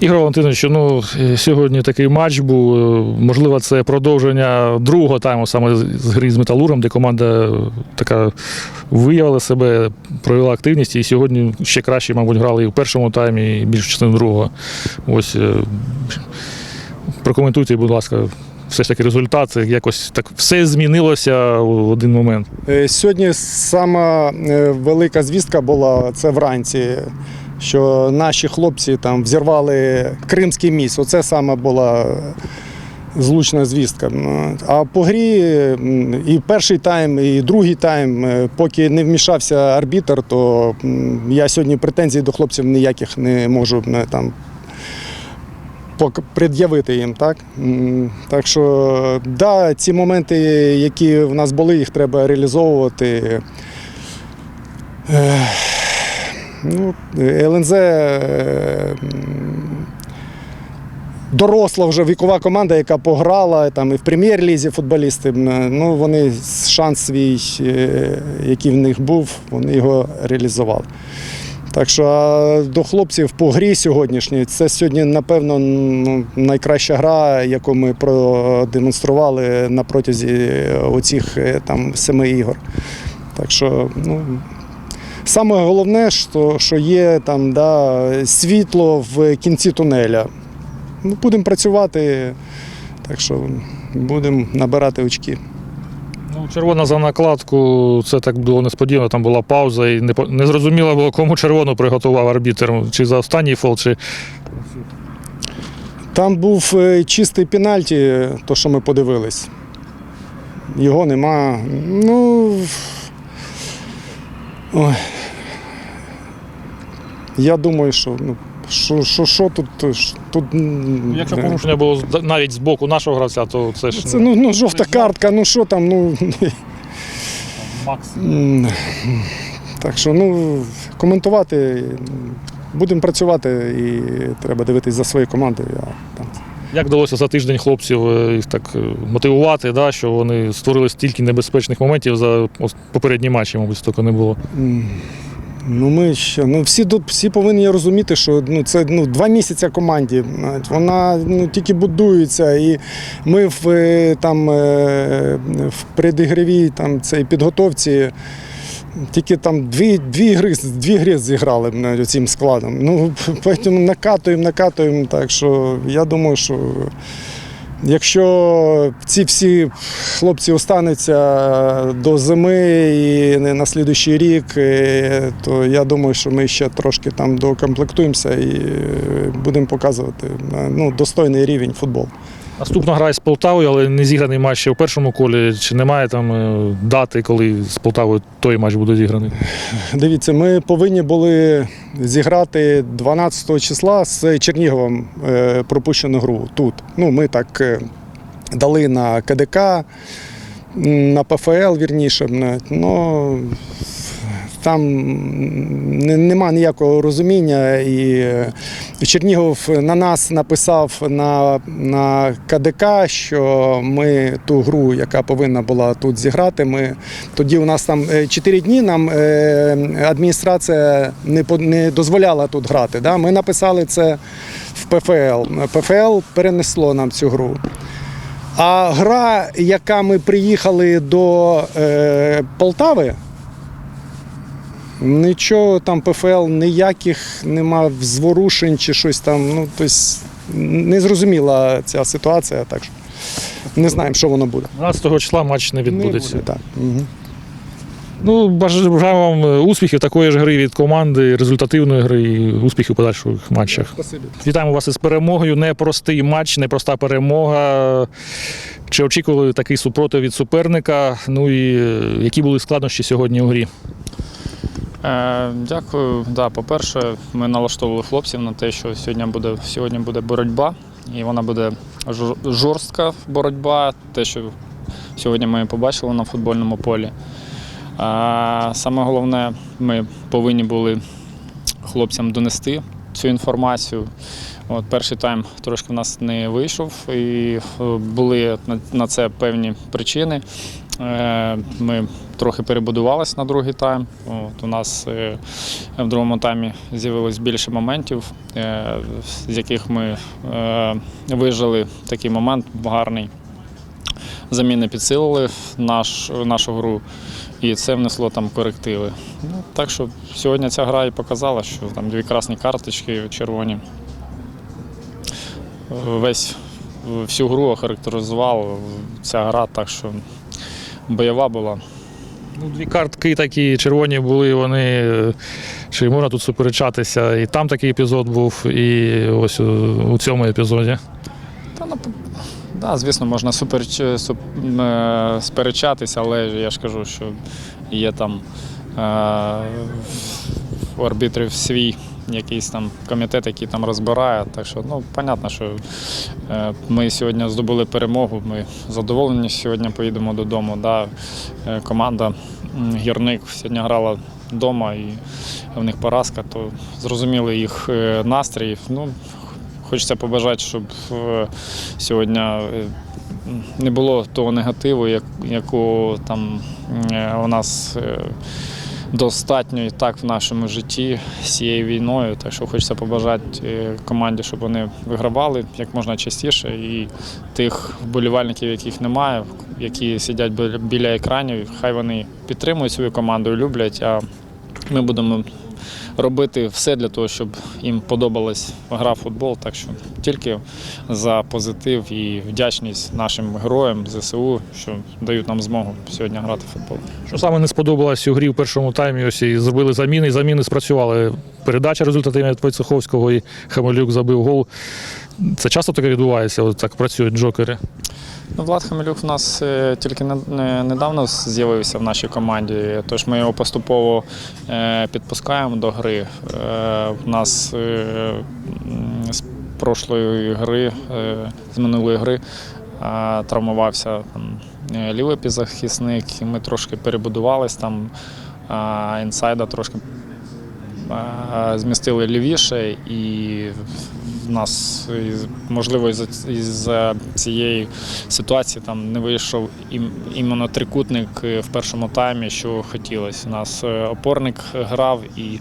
Ігор Валентинович, ну е, сьогодні такий матч був. е, Можливо, це продовження другого тайму саме з гри з металургом, де команда е, така виявила себе, провела активність, і сьогодні ще краще, мабуть, грали і в першому таймі, і більшу частину другого. Ось прокоментуйте, будь ласка, все ж таки результат. Якось так все змінилося в один момент. Сьогодні сама велика звістка була це вранці, що наші хлопці там взірвали Кримський міст. Оце саме була е, злучна звістка. А по грі і перший тайм, і другий тайм, е, поки не вмішався арбітр, то я сьогодні претензій до хлопців ніяких не можу не, там. Пред'явити їм, так? Так що, да, ці моменти, які в нас були, їх треба реалізовувати. Е, Ну, ЛНЗ е, доросла вже вікова команда, яка пограла там, і в прем'єр-лізі футболісти. Ну, вони шанс свій, е, який в них був, вони його реалізували. Так що до хлопців по грі сьогоднішній, це сьогодні, напевно, найкраща гра, яку ми продемонстрували на протязі оцих е, там семи ігор. Так що, ну. Саме головне, що, що є там да, світло в кінці тунеля. Ну, будемо працювати, так що будемо набирати очки. Ну, червона за накладку, це так було несподівано, там була пауза, і не, не зрозуміло було, кому червону приготував арбітр, чи за останній фол, чи Там був е, чистий пенальті, то, що ми подивились. Його нема. Ну. Ой. Я думаю, що ну, що, що, що тут. ж- тут м, якщо е, порушення було навіть з боку нашого гравця, то це ж Це ну, ну, жовта картка, ну що там, ну. Макс. М, Так що, ну, коментувати. Будемо працювати і треба дивитись за своєю командою. А там Як вдалося за тиждень хлопців е, їх так е, мотивувати, да, що вони створили стільки небезпечних моментів за попередні матчі, мабуть, стільки не було. Ну, ми ще, ну, всі, тут- всі повинні розуміти, що ну, це ну, два місяці команді. Вона ну, тільки будується. І ми в, е, там, е, в предігровій там, цій підготовці тільки там дві, дві, гри, дві гри зіграли цим складом. Ну, потім накатуємо, накатуємо. Так що я думаю, що Якщо ці всі хлопці остануться до зими і на слідуючий рік, е, то я думаю, що ми ще трошки там докомплектуємося і будемо показувати е, ну, достойний рівень футболу. Наступна гра з Полтавою, але не зіграний матч ще у першому колі. Чи немає там е, дати, коли з Полтавою той матч буде зіграний? Дивіться, ми повинні були зіграти 12 числа з Черніговом е, пропущену гру тут. Ну, ми так е, дали на КДК, на ПФЛ, вірніше. Ну, там не- нема ніякого розуміння. І е, Чернігов на нас написав на, на КДК, що ми ту гру, яка повинна була тут зіграти, ми тоді у нас там 4 дні нам е, адміністрація не, не дозволяла тут грати. Да? Ми написали це в ПФЛ. ПФЛ перенесло нам цю гру. А гра, яка ми приїхали до е, Полтави, нічого там ПФЛ ніяких нема зворушень чи щось там. Ну, тобто, не зрозуміла ця ситуація, так що не знаємо, що воно буде. 12 числа матч не відбудеться. Не буде, так. Угу. Ну, бажаю вам успіхів, такої ж гри від команди, результативної гри і успіхів у подальших матчах. Спасибі. Вітаємо вас із перемогою. Непростий матч, непроста перемога. Чи очікували такий супротив від суперника? Ну і е, які були складнощі сьогодні у грі? Е, дякую. Да, по-перше, ми налаштовували хлопців на те, що сьогодні буде, сьогодні буде боротьба, і вона буде жорстка боротьба, те, що сьогодні ми побачили на футбольному полі. Е, саме головне, ми повинні були хлопцям донести цю інформацію. От, перший тайм трошки в нас не вийшов, і е, були на, на це певні причини. Е, Ми трохи перебудувалися на другий тайм. От, у нас е, в другому таймі з'явилось більше моментів, е, з яких ми вижили такий момент гарний. Заміни підсилили наш, нашу гру, і це внесло там корективи. Ну, так що сьогодні ця гра і показала, що там дві красні карточки червоні. Весь всю гру охарактеризував ця гра, так що бойова була. Ну, дві картки такі червоні були, вони. е, Чи можна тут суперечатися? І там такий епізод був, і ось у, у цьому епізоді. Та, ну, да, звісно, можна суперч, суп, е, сперечатися, але я ж кажу, що є там е, у арбітрів свій якийсь там комітет, який там розбирає. Так що, ну, понятно, що е, ми сьогодні здобули перемогу, ми задоволені сьогодні поїдемо додому. Да. Е, команда гірник сьогодні грала вдома і в них поразка, то зрозуміли їх е, настрій. Ну, Хочеться побажати, щоб сьогодні не було того негативу, як, якого там у нас достатньо і так в нашому житті з цією війною. Так що хочеться побажати е, команді, щоб вони вигравали як можна частіше. І тих вболівальників, яких немає, які сидять біля- екранів, хай вони підтримують свою команду люблять. А ми будемо робити все для того, щоб їм подобалась гра в футбол. Так що тільки за позитив і вдячність нашим героям ЗСУ, що дають нам змогу сьогодні грати в футбол. Що саме не сподобалось у грі в першому таймі? Ось і зробили заміни, і заміни спрацювали. Передача результативна від Войцеховського і Хамелюк забив гол. Це часто таке відбувається, от так працюють джокери. Ну, Влад Хамелюк в нас е, тільки не- не- недавно з'явився в нашій команді, тож ми його поступово е, підпускаємо до гри. У нас е, з прошлої гри, з минулої гри, травмувався лівий півзахисник, і ми трошки перебудувались там, інсайда трошки змістили лівіше, і в нас можливо із, із цієї ситуації там не вийшов іменно трикутник е, в першому таймі, що хотілося. У нас е, опорник грав і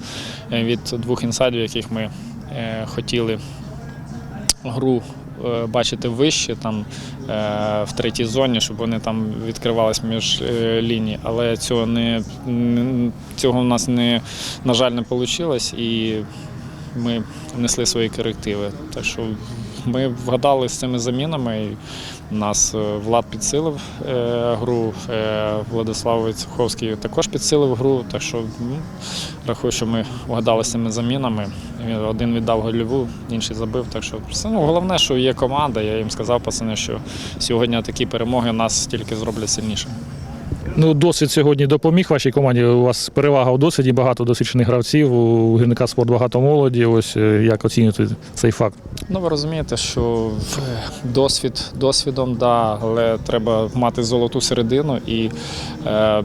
е, від двох інсайдів, яких ми е, хотіли гру е, бачити вище, там е, в третій зоні, щоб вони там відкривались між е, ліній. Але цього не- цього в нас не на жаль не вийшло. І ми внесли свої корективи. Так що ми вгадали з цими замінами. Нас е, Влад підсилив е, гру, е, Владислав Войцеховський також підсилив гру. Так що ну, рахую, що ми вгадали з цими замінами. Один віддав гольову, інший забив. Так що ну, головне, що є команда. Я їм сказав, пацани, що сьогодні такі перемоги нас тільки зроблять сильніше. Ну, досвід сьогодні допоміг вашій команді. У вас перевага у досвіді, багато досвідчених гравців, у гірника спорт багато молоді. Ось е, як оцінюєте цей факт? Ну, ви розумієте, що е, досвід досвідом, да, але треба мати золоту середину і е,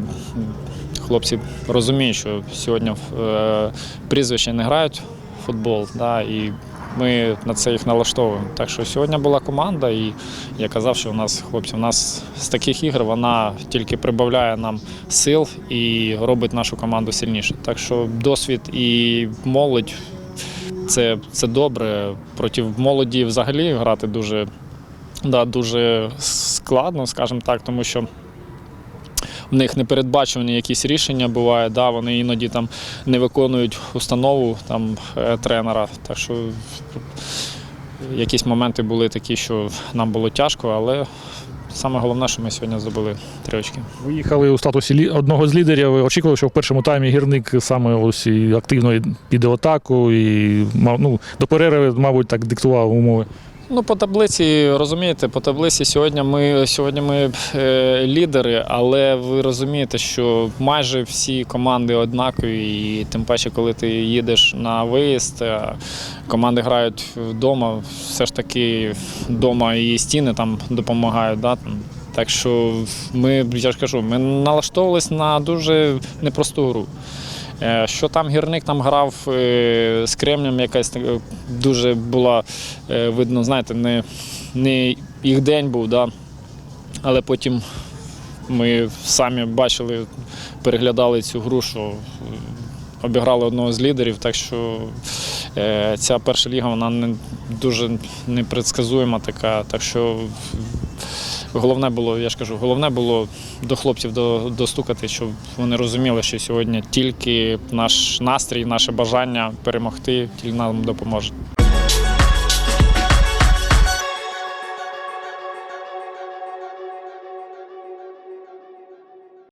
хлопці розуміють, що сьогодні е, прізвища не грають в футбол, да, і ми на це їх налаштовуємо. Так що сьогодні була команда, і я казав, що у нас хлопці, у нас з таких ігр вона тільки прибавляє нам сил і робить нашу команду сильніше. Так що досвід і молодь це, це добре. Проти молоді взагалі грати дуже, да, дуже складно, скажімо так, тому що в них непередбачувані якісь рішення бувають, да, вони іноді там не виконують установу там, е, тренера. Так що якісь моменти були такі, що нам було тяжко, але саме головне, що ми сьогодні здобули три очки. Ви їхали у статусі одного з лідерів. Очікували, що в першому таймі гірник саме ось і активно піде атаку, і ну, до перерви, мабуть, так диктував умови. Ну, по таблиці, розумієте, по таблиці сьогодні ми сьогодні ми е, лідери, але ви розумієте, що майже всі команди однакові, і тим паче, коли ти їдеш на виїзд, команди грають вдома, все ж таки вдома і стіни там допомагають. Да. Так що ми, я ж кажу, ми налаштовувалися на дуже непросту гру. Е, Що там гірник там грав е, з Кремнем, якась така дуже була, е, видно, знаєте, не, не їх день був, да? але потім Ми самі бачили, переглядали цю гру, що е, обіграли одного з лідерів. Так що е, ця перша ліга вона не дуже непредсказуема така. Так що головне було, я ж кажу, головне було до хлопців до- достукати, щоб вони розуміли, що сьогодні тільки наш настрій, наше бажання перемогти тільки нам допоможе.